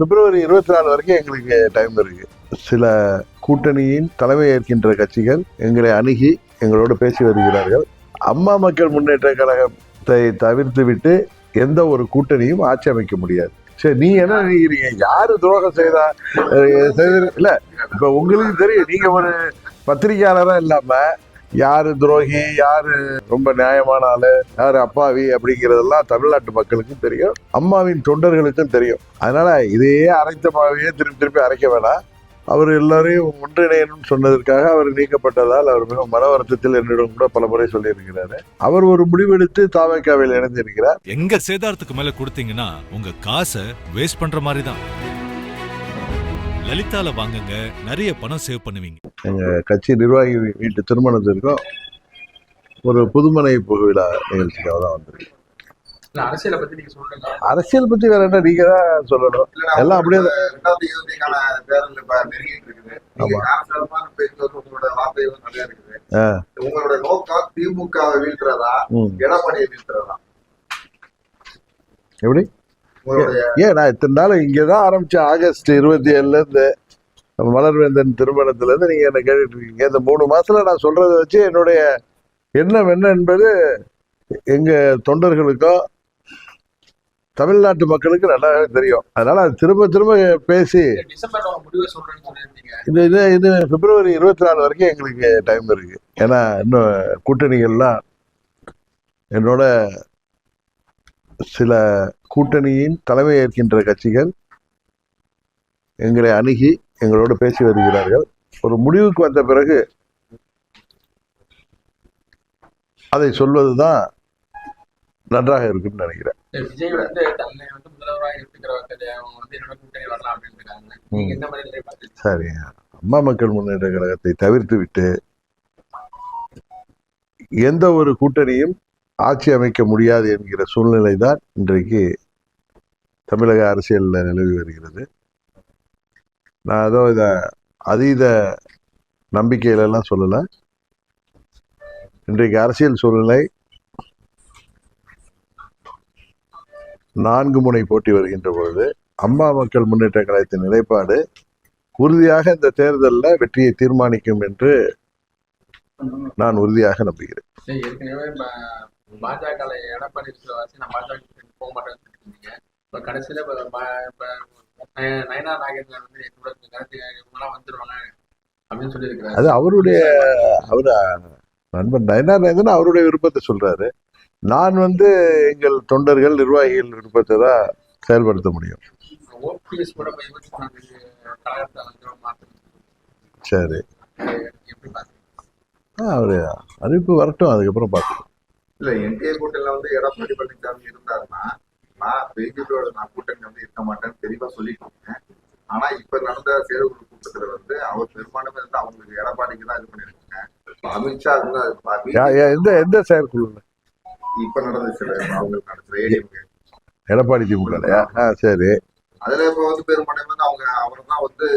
பிப்ரவரி இருபத்தி நாலு வரைக்கும் எங்களுக்கு டைம் இருக்கு. சில கூட்டணியின் தலைமை ஏற்கின்ற கட்சிகள் எங்களை அணுகி எங்களோடு பேசி வருகிறார்கள். அம்மா மக்கள் முன்னேற்ற கழகத்தை தவிர்த்து விட்டு எந்த ஒரு கூட்டணியும் ஆட்சி அமைக்க முடியாது. சரி நீ என்ன நினைக்கிறீங்க? யாரு துரோகம் செய்தா செய்த இல்ல இப்ப உங்களுக்கு தெரியும் நீங்க ஒரு பத்திரிகையாளரா இல்லாம யாரு துரோகி யாரு ரொம்ப நியாயமான ஆளு யாரு அப்பாவி அப்படிங்கிறதெல்லாம் தமிழ்நாட்டு மக்களுக்கும் தெரியும் அம்மாவின் தொண்டர்களுக்கும் தெரியும். அதனால இதையே அரைத்த மாவையே திருப்பி திருப்பி அரைக்க வேணாம். அவர் எல்லாரையும் ஒன்றிணையணும்னு சொன்னதற்காக அவர் நீக்கப்பட்டதால் அவர் மிக மன வருத்தத்தில் என்னிடம் கூட பல முறை சொல்லியிருக்கிறாரு. அவர் ஒரு முடிவெடுத்து தாவேக்காவில் இணைந்திருக்கிறார். எங்க சேதாரத்துக்கு மேல கொடுத்தீங்கன்னா உங்க காசை வேஸ்ட் பண்ற மாதிரி தான் லலிதால வாங்குங்க நிறைய பணம் சேவ் பண்ணுவீங்க. எங்க கட்சி நிர்வாகி வீட்டு திருமணத்திற்கும் ஒரு புதுமனை புகவிழா நிகழ்ச்சிக்காக தான் வந்திருக்கு அரசியலை பத்தி நீங்க சொல்லுங்க அரசியல் பத்தி வேற என்ன நீங்க தான் சொல்லணும். எல்லாம் அப்படியே. ரெண்டாவது இறுதிக்கான தேர்தல் இப்ப நெருங்கிட்டு இருக்குது. உங்களோட வார்த்தைகள் நிறைய இருக்குது. உங்களோட நோக்கம் திமுகவை வீழ்த்துறதா. எடப்பாடியை வீழ்த்துறதா? எப்படி? ஏன் நான் இத்தனை நாள் இங்கே தான் ஆரம்பிச்சேன் ஆகஸ்ட் இருபத்தி ஏழுல இருந்து மலர்வேந்தன் திருமணத்துல இருந்து நீங்க என்ன கேட்டுட்டு இருக்கீங்க? இந்த மூணு மாசத்துல நான் சொல்றதை வச்சு என்னுடைய எண்ணம் என்ன என்பது எங்க தொண்டர்களுக்கோ தமிழ்நாட்டு மக்களுக்கு நல்லாவே தெரியும். அதனால அது திரும்ப திரும்ப பேசி சொல்லியிருந்தீங்க. இது இது இது பிப்ரவரி இருபத்தி நாலு வரைக்கும் எங்களுக்கு டைம் இருக்கு. ஏன்னா இன்னும் கூட்டணிகள்லாம் என்னோட சில கூட்டணியின் தலைமை ஏற்கின்ற கட்சிகள் எங்களை அணுகி எங்களோடு பேசி வருகிறார்கள். ஒரு முடிவுக்கு வந்த பிறகு அதை சொல்வதுதான் நன்றாக இருக்கும்னு நினைக்கிறேன். சரி. அம்மா மக்கள் முன்னேற்ற கழகத்தை தவிர்த்து விட்டு எந்த ஒரு கூட்டணியும் ஆட்சி அமைக்க முடியாது என்கிற சூழ்நிலை தான் இன்றைக்கு தமிழக அரசியலில் நிலவி வருகிறது. நான் ஏதோ இதை அதீத நம்பிக்கையிலலாம் சொல்லலை. இன்றைக்கு அரசியல் சூழ்நிலை நான்கு முனை போட்டி வருகின்ற பொழுது அம்மா மக்கள் முன்னேற்ற கழகத்தின் நிலைப்பாடு உறுதியாக இந்த தேர்தலில் வெற்றியை தீர்மானிக்கும் என்று நான் உறுதியாக நம்புகிறேன். இப்ப கடைசியில இப்ப நயனா நாகேந்திரன் வந்து என் கூட கருத்து இவங்கெல்லாம் வந்துருவாங்க அப்படின்னு சொல்லியிருக்கிறாரு. அது அவருடைய அவர் நண்பன் நயனார் நேதன் அவருடைய விருப்பத்தை சொல்றாரு. நான் வந்து எங்கள் தொண்டர்கள் நிர்வாகிகள் விருப்பத்தை தான் செயல்படுத்த முடியும். சரி. அவர் அறிவிப்பு வரட்டும் அதுக்கப்புறம் பார்க்கலாம் இல்ல என்டிஏ கூட்டணியில வந்து எடப்பாடி பழனிசாமி இருந்தாருன்னா நான் பிஜேபியோட நான் கூட்டணி வந்து இருக்க மாட்டேன்னு தெளிவா சொல்லிட்டு இருக்கேன். ஆனா இப்ப நடந்த செயற்குழு கூட்டத்துல வந்து அவர் பெரும்பான்மை வந்து அவங்களுக்கு எடப்பாடிக்கு தான் இது பண்ணிருக்காங்க. அமித்ஷா எந்த எந்த செயற்குழு இப்ப நடந்த சில அவங்களுக்கு நடந்த ஏடிஎம்கே. எடப்பாடி திமுக சரி. அதுல இப்ப வந்து பெரும்பான்மை வந்து அவங்க அவர் தான் வந்து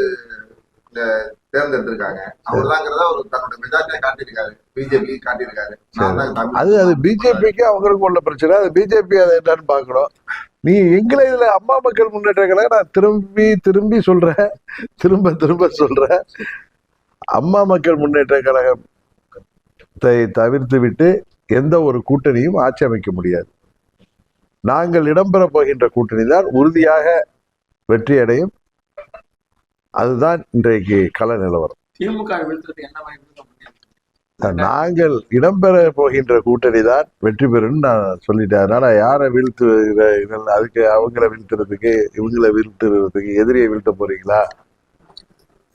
தேர்ந்தெடுத்திருக்காங்க. அவர் தாங்கிறத அவர் தன்னோட மெஜாரிட்டியா காட்டியிருக்காரு. பிஜேபி காட்டியிருக்காரு. அது அது பிஜேபிக்கு அவங்களுக்கு உள்ள பிரச்சனை. அது பிஜேபி அதை என்னன்னு பார்க்கணும். நீ எங்களை இதுல அம்மா மக்கள் முன்னேற்ற கழகம் நான் திரும்பி திரும்பி சொல்றேன். திரும்ப திரும்ப சொல்றேன். அம்மா மக்கள் முன்னேற்ற கழகத்தை தவிர்த்து விட்டு எந்த ஒரு கூட்டணியும் ஆட்சி அமைக்க முடியாது. நாங்கள் இடம்பெற போகின்ற கூட்டணி தான் உறுதியாக வெற்றி அடையும் அதுதான் இன்றைக்கு கள நிலவரம். திமுக நாங்கள் இடம்பெற போகின்ற கூட்டணி தான் வெற்றி பெறும்னு நான் சொல்லிட்டேன். அதனால யாரை வீழ்த்து அதுக்கு அவங்கள வீழ்த்துறதுக்கு இவங்கள வீழ்த்துறதுக்கு எதிரியை வீழ்த்த போறீங்களா?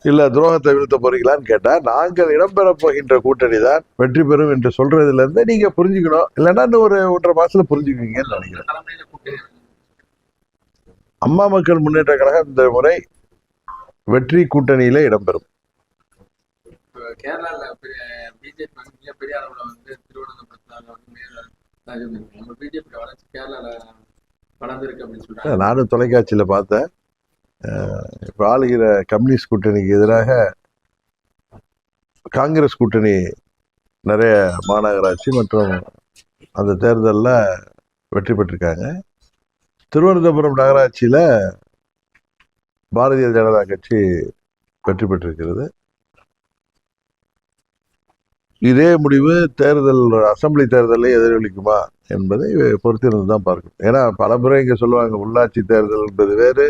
இல்ல துரோகத்தை வீழ்த்த போறீங்களான்னு கேட்டா நாங்கள் இடம்பெற போகின்ற கூட்டணி தான் வெற்றி பெறும் என்று சொல்றதுல இருந்து நீங்க புரிஞ்சுக்கணும். இல்லைன்னா இன்னும் ஒரு ஒன்றரை மாசத்துல புரிஞ்சுக்குவீங்கன்னு நினைக்கிறேன். அம்மா மக்கள் முன்னேற்ற கழகம் இந்த முறை வெற்றி கூட்டணியில இடம்பெறும். நானும் தொலைக்காட்சியில பார்த்தேன். இப்ப ஆளுகிற கம்யூனிஸ்ட் கூட்டணிக்கு எதிராக காங்கிரஸ் கூட்டணி நிறைய மாநகராட்சி மற்றும் அந்த தேர்தலில் வெற்றி பெற்றிருக்காங்க. திருவனந்தபுரம் நகராட்சியில் பாரதிய ஜனதா கட்சி வெற்றி பெற்றிருக்கிறது இதே முடிவு தேர்தல் அசெம்பிளி தேர்தலை எதிரொலிக்குமா என்பதை பொறுத்திருந்து தான் பார்க்கணும். ஏன்னா பல முறை இங்கே சொல்லுவாங்க உள்ளாட்சி தேர்தல் என்பது வேறு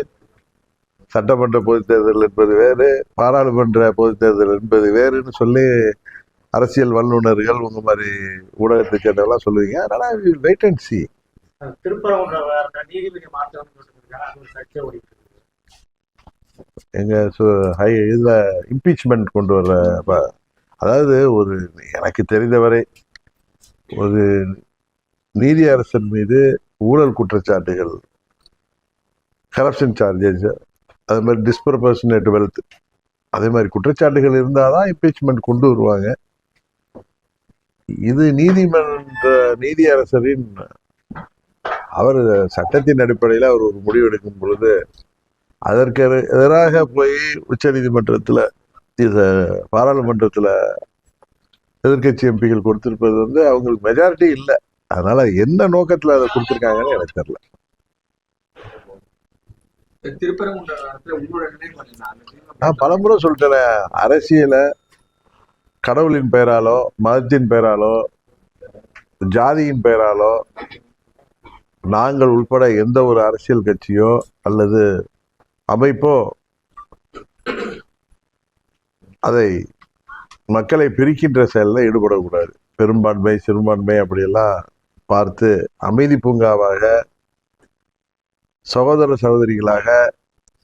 சட்டமன்ற பொதுத் தேர்தல் என்பது வேறு பாராளுமன்ற பொதுத் தேர்தல் என்பது வேறுன்னு சொல்லி அரசியல் வல்லுநர்கள் உங்க மாதிரி ஊடகத்தை சேர்ந்தவெல்லாம் சொல்லுவீங்க. அதனால வெயிட் அண்ட் சி திருப்பரங்குன்ற நீதிபதி மாற்றம் எங்கள் சு- ஹை இதில் இம்பீச்மெண்ட் கொண்டு வர்ற ப- அதாவது ஒரு எனக்கு தெரிந்தவரை ஒரு நீதியரசன் மீது ஊழல் குற்றச்சாட்டுகள் கரப்ஷன் சார்ஜஸ் அது மாதிரி டிஸ்பர்பர்சனேட் வெல்த் அதே மாதிரி குற்றச்சாட்டுகள் இருந்தால் தான் இம்பீச்மெண்ட் கொண்டு வருவாங்க. இது நீதிமன்ற நீதியரசரின் அவர் சட்டத்தின் அடிப்படையில் அவர் ஒரு முடிவு எடுக்கும் பொழுது அதற்கு எதிராக போய் உச்ச நீதிமன்றத்தில் இதை பாராளுமன்றத்தில் எதிர்க்கட்சி எம்பிகள் கொடுத்திருப்பது வந்து அவங்களுக்கு மெஜாரிட்டி இல்லை. அதனால என்ன நோக்கத்தில் அதை கொடுத்துருக்காங்கன்னு எனக்கு தெரியல. நான் பலமுறை சொல்லிட்டேன் அரசியலை கடவுளின் பெயராலோ மதத்தின் பெயராலோ ஜாதியின் பெயராலோ நாங்கள் உட்பட எந்த ஒரு அரசியல் கட்சியோ அல்லது அமைப்போ அதை மக்களை பிரிக்கின்ற செயலில் ஈடுபடக்கூடாது. பெரும்பான்மை சிறுபான்மை அப்படியெல்லாம் பார்த்து அமைதி பூங்காவாக சகோதர சகோதரிகளாக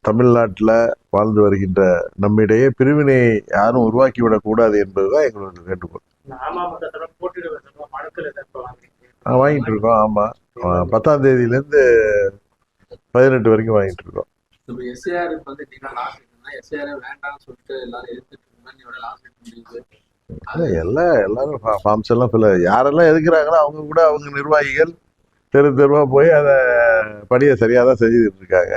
தமிழ்நாட்டில் வாழ்ந்து வருகின்ற நம்மிடையே பிரிவினை யாரும் உருவாக்கிவிடக் கூடாது என்பதுதான் வாங்கிட்டு ஆ, வாங்கிட்டு இருக்கோம். ஆமாம் பத்தாம் தேதியிலேருந்து பதினெட்டு வரைக்கும் வாங்கிட்டு இருக்கோம். இப்போ எஸ்ஏஆருக்கு வந்து நீங்க லாஸ் இருக்குன்னா எஸ்ஏஆர் வேண்டாம்னு சொல்லிட்டு எல்லாரும் எதிர்த்துட்டு இருந்தா நீங்க லாஸ் முடியுது. எல்லாம் எல்லாரும் ஃபார்ம்ஸ் எல்லாம் ஃபில் யாரெல்லாம் எதுக்குறாங்களோ அவங்க கூட அவங்க நிர்வாகிகள் தெரு தெருவாக போய் அதை பணியை சரியாக தான் செஞ்சுட்டு இருக்காங்க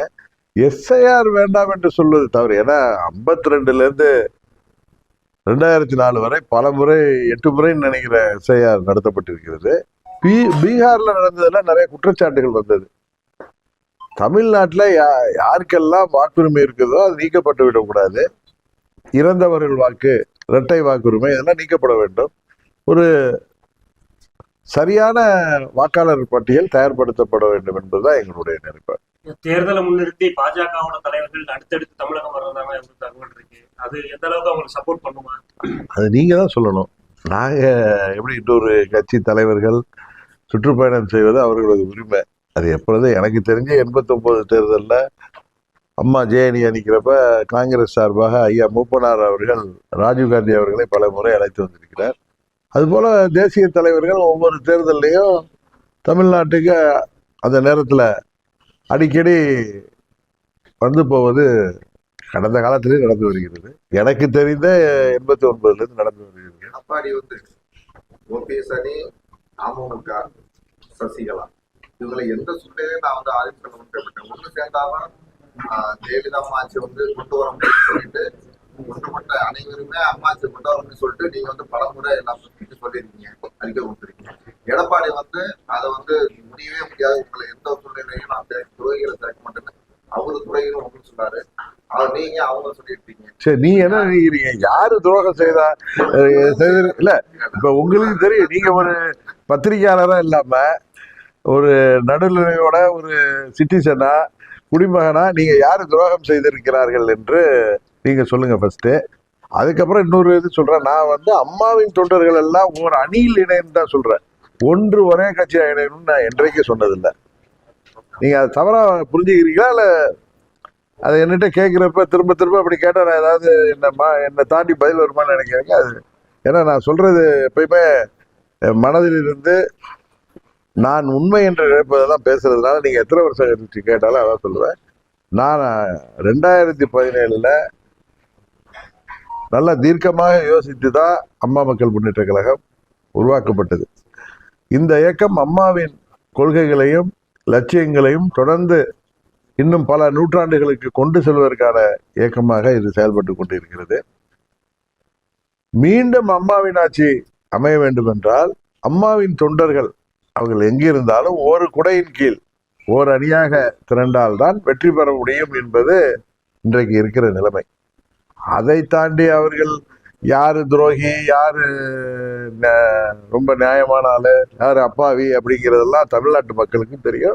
எஸ்ஐஆர் வேண்டாம் என்று சொல்வது தவறு. ஏன்னா ஐம்பத்தி ரெண்டுலேருந்து ரெண்டாயிரத்தி நாலு வரை பல முறை எட்டு முறைன்னு நினைக்கிற எஸ்ஐஆர் நடத்தப்பட்டிருக்கிறது. பீ பீகாரில் நடந்ததெல்லாம் நிறைய குற்றச்சாட்டுகள் வந்தது. தமிழ்நாட்டில் யா யாருக்கெல்லாம் வாக்குரிமை இருக்குதோ அது நீக்கப்பட்டு விடக்கூடாது. இறந்தவர்கள் வாக்கு இரட்டை வாக்குரிமை இதெல்லாம் நீக்கப்பட வேண்டும். ஒரு சரியான வாக்காளர் பட்டியல் தயார்படுத்தப்பட வேண்டும் என்பதுதான் எங்களுடைய நினைப்பாடு தேர்தலை முன்னிறுத்தி பாஜகவோட தலைவர்கள் அடுத்தடுத்து தமிழகம் வர்றதாக தகவல் இருக்கு. அது எந்த அளவுக்கு அவங்களுக்கு சப்போர்ட் பண்ணுமா? அது நீங்க தான் சொல்லணும். நாங்க எப்படி இன்னொரு கட்சி தலைவர்கள் சுற்றுப்பயணம் செய்வது அவர்களது உரிமை. அது எப்பொழுது எனக்கு தெரிஞ்ச எண்பத்தொம்போது தேர்தலில் அம்மா ஜேஎனி அணிக்கிறப்ப காங்கிரஸ் சார்பாக ஐயா மூப்பனார் அவர்கள் ராஜீவ்காந்தி அவர்களை பல முறை அழைத்து வந்திருக்கிறார். அதுபோல் தேசிய தலைவர்கள் ஒவ்வொரு தேர்தல்லையும் தமிழ்நாட்டுக்கு அந்த நேரத்தில் அடிக்கடி வந்து போவது கடந்த காலத்திலேயே நடந்து வருகிறது. எனக்கு தெரிந்த எண்பத்தி ஒன்பதுலேருந்து நடந்து வருகிறது. எடப்பாடி வந்து ஓபிஎஸ் அணி அமமுக சசிகலா. இவங்களை எந்த சூழ்நிலையும் நான் வந்து ஆதிக்கம் பண்ண ஒன்று சேர்ந்தாலும் ஆஹ், ஜெயலலிதா அம்மாச்சி வந்து கொண்டு வர முடியும்னு சொல்லிட்டு ஒன்றுபட்ட அனைவருமே அம்மாச்சி கொண்டு வரணும்னு சொல்லிட்டு நீங்க வந்து பலமுறை எல்லாம் சுத்திட்டு சொல்லியிருக்கீங்க. அறிக்கை கொடுத்துருக்கீங்க எடப்பாடி வந்து அதை வந்து முடியவே முடியாது. உங்களை எந்த சூழ்நிலையும் நான் துறைகளை திறக்க மாட்டேன்னு அவரு துறையிலும் ஒன்று சொன்னாரு. அவர் நீங்க அவங்க சொல்லியிருக்கீங்க சரி நீ என்ன நினைக்கிறீங்க? யாரு துரோகம் செய்தா? அஹ் இல்ல இப்ப உங்களுக்கு தெரியும். நீங்க ஒரு பத்திரிகையாளரா இல்லாம ஒரு நடுநிலையோட ஒரு சிட்டிசனா குடிமகனா நீங்க யாரு துரோகம் செய்திருக்கிறார்கள் என்று நீங்க சொல்லுங்க ஃபர்ஸ்ட் அதுக்கப்புறம் இன்னொரு இது சொல்றேன். நான் வந்து அம்மாவின் தொண்டர்கள் எல்லாம் ஒரு அணியில் இணைன்னு தான் சொல்றேன். ஒன்று ஒரே கட்சியா இணையணும்னு நான் என்றைக்கும் சொன்னதில்லை. நீங்க அதை தவறா புரிஞ்சுக்கிறீங்களா? இல்ல அதை என்கிட்ட கேட்குறப்ப திரும்ப திரும்ப அப்படி கேட்டால் நான் ஏதாவது என்னம்மா என்னை தாண்டி பதில் வருமான்னு நினைக்கிறேங்க? அது ஏன்னா நான் சொல்றது எப்பயுமே மனதில் இருந்து நான் உண்மை என்று நினைப்பதை தான் பேசுறதுனால நீங்கள் எத்தனை வருஷம் கழிச்சு கேட்டாலும் அதான் சொல்லுவேன். நான் ரெண்டாயிரத்தி பதினேழில் நல்ல தீர்க்கமாக யோசித்து தான் அம்மா மக்கள் முன்னேற்ற கழகம் உருவாக்கப்பட்டது. இந்த இயக்கம் அம்மாவின் கொள்கைகளையும் லட்சியங்களையும் தொடர்ந்து இன்னும் பல நூற்றாண்டுகளுக்கு கொண்டு செல்வதற்கான இயக்கமாக இது செயல்பட்டு கொண்டிருக்கிறது. மீண்டும் அம்மாவின் ஆட்சி அமைய வேண்டும் என்றால் அம்மாவின் தொண்டர்கள் அவர்கள் எங்கிருந்தாலும் ஒரு குடையின் கீழ் ஓர் அணியாக திரண்டால் தான் வெற்றி பெற முடியும் என்பது இன்றைக்கு இருக்கிற நிலைமை. அதை தாண்டி அவர்கள் யார் துரோகி யார் ந- ரொம்ப நியாயமான ஆளு யார் அப்பாவி அப்படிங்கிறதெல்லாம் தமிழ்நாட்டு மக்களுக்கும் தெரியும்.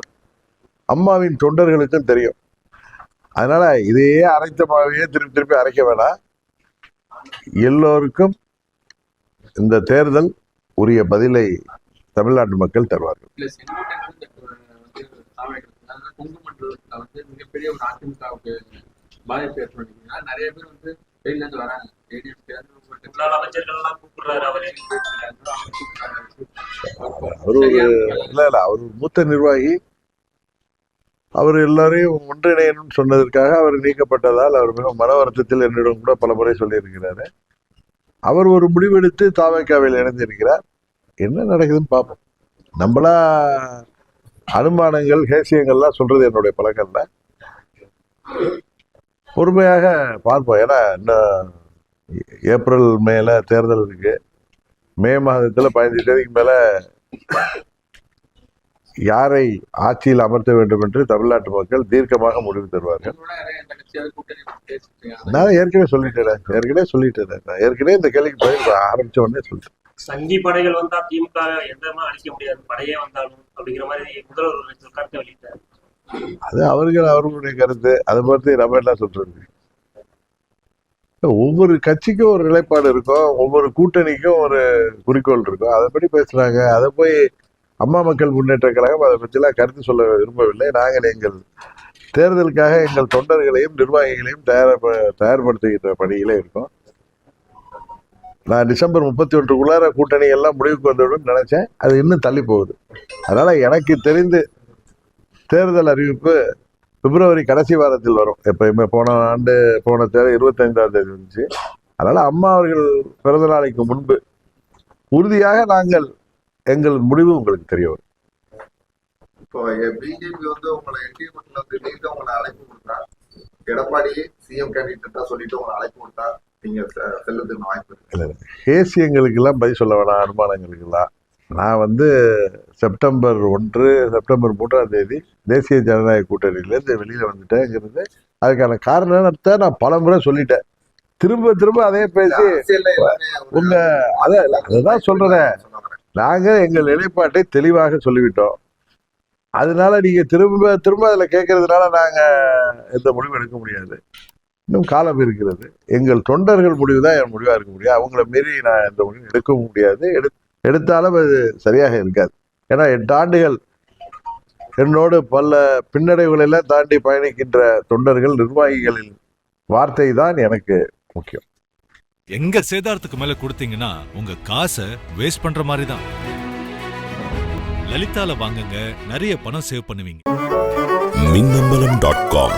அம்மாவின் தொண்டர்களுக்கும் தெரியும். அதனால இதையே அரைத்த மாவையே திருப்பி திருப்பி அரைக்க வேணாம். எல்லோருக்கும் இந்த தேர்தல் உரிய பதிலை தமிழ்நாட்டு மக்கள் தருவார்கள். அவரே. இல்ல இல்ல அவர் மூத்த நிர்வாகி. அவர் எல்லாரையும் ஒன்றிணையணும்னு சொன்னதற்காக அவர் நீக்கப்பட்டதால் அவர் மிக மன வருத்தத்தில் என்னிடம் கூட பல முறை சொல்லியிருக்கிறாரு. அவர் ஒரு முடிவெடுத்து தாவேக்காவில் இணைந்திருக்கிறார். என்ன நடக்குதுன்னு பார்ப்போம் நம்மளா அனுமானங்கள் ஹேசியங்கள்லாம் சொல்றது என்னுடைய பழக்கம்ல பொறுமையாக பார்ப்போம். ஏன்னா இன்னும் ஏப்ரல் மேல தேர்தல் இருக்கு. மே மாதத்துல பதினஞ்சு தேதிக்கு மேல யாரை ஆட்சியில் அமர்த்த வேண்டும் என்று தமிழ்நாட்டு மக்கள் தீர்க்கமாக முடிவு தருவார்கள். நான் ஏற்கனவே சொல்லிட்டேன். ஏற்கனவே சொல்லிட்டேன். நான் ஏற்கனவே இந்த கேள்விக்கு பதில் ஆரம்பிச்ச உடனே சொல்லிட்டேன். சங்கி படைகள் வந்தா திமுக எந்தமா அழிக்க முடியாது. படையே வந்தாலும் அப்படிங்கிற மாதிரி முதல்வர் ஒரு கருத்தை வெளியிட்டார். அது அவர்கள் அவர்களுடைய கருத்து. அதை பற்றி நம்ம என்ன சொல்றது. ஒவ்வொரு கட்சிக்கும் ஒரு நிலைப்பாடு இருக்கும். ஒவ்வொரு கூட்டணிக்கும் ஒரு குறிக்கோள் இருக்கும். அதை படி பேசுறாங்க. அதை போய் அம்மா மக்கள் முன்னேற்ற கழகம் அதை பற்றிலாம் கருத்து சொல்ல விரும்பவில்லை. நாங்கள் எங்கள் தேர்தலுக்காக எங்கள் தொண்டர்களையும் நிர்வாகிகளையும் தயார் தயார்படுத்துகின்ற பணியிலே இருக்கோம். நான் டிசம்பர் முப்பத்தி ஒன்றுக்குள்ளார கூட்டணி எல்லாம் முடிவுக்கு வந்துவிடும் நினச்சேன். அது இன்னும் தள்ளி போகுது. அதனால் எனக்கு தெரிந்து தேர்தல் அறிவிப்பு பிப்ரவரி கடைசி வாரத்தில் வரும். எப்பயுமே போன ஆண்டு போன தேதி இருபத்தைந்தாம் தேதி இருந்துச்சு. அதனால் அம்மா அவர்கள் பிறந்த நாளைக்கு முன்பு உறுதியாக நாங்கள் எங்கள் முடிவு உங்களுக்கு தெரிய வரும். இப்போ பிஜேபி வந்து உங்களை என்டிஏ வந்து நீங்க உங்களை அழைப்பு கொடுத்தா எடப்பாடி சிஎம் கேண்டிடேட்டா சொல்லிட்டு உங்களை அழைப்பு கொடுத்தா நீங்க செ- செல்லுறதுக்கு வாய்ப்பு பதில் சொல்ல வேணாம் அனுமானங்களுக்கெல்லாம். நான் வந்து செப்டம்பர் ஒன்று செப்டம்பர் மூன்றாம் தேதி தேசிய ஜனநாயக கூட்டணியிலேருந்து வெளியில் வந்துட்டேங்கிறது அதுக்கான காரணத்தை நான் பல முறை சொல்லிட்டேன். திரும்ப திரும்ப அதே பேசி எல்லாமே உங்க அதான் அதுதான் சொல்றேன். நாங்க எங்கள் நிலைப்பாட்டை தெளிவாக சொல்லிவிட்டோம். அதனால நீங்க திரும்ப திரும்ப அதுல கேட்கறதுனால நாங்க எந்த முடிவும் எடுக்க முடியாது. இன்னும் காலம் இருக்கிறது. எங்கள் தொண்டர்கள் முடிவு தான் என் முடிவா இருக்க முடியும். அவங்கள மீறி நான் எந்த முடிவும் எடுக்கவும் முடியாது. எடு எடுத்தாலும் அது சரியாக இருக்காது. ஏன்னா எட்டு ஆண்டுகள் என்னோடு பல பின்னடைவுகளை எல்லாம் தாண்டி பயணிக்கின்ற தொண்டர்கள் நிர்வாகிகளின் வார்த்தை தான் எனக்கு முக்கியம். எங்க சேதாரத்துக்கு மேல கொடுத்தீங்கன்னா உங்க காசை வேஸ்ட் பண்ற மாதிரி தான் லலிதால வாங்குங்க நிறைய பணம் சேவ் பண்ணுவீங்க. Minnambalam dot com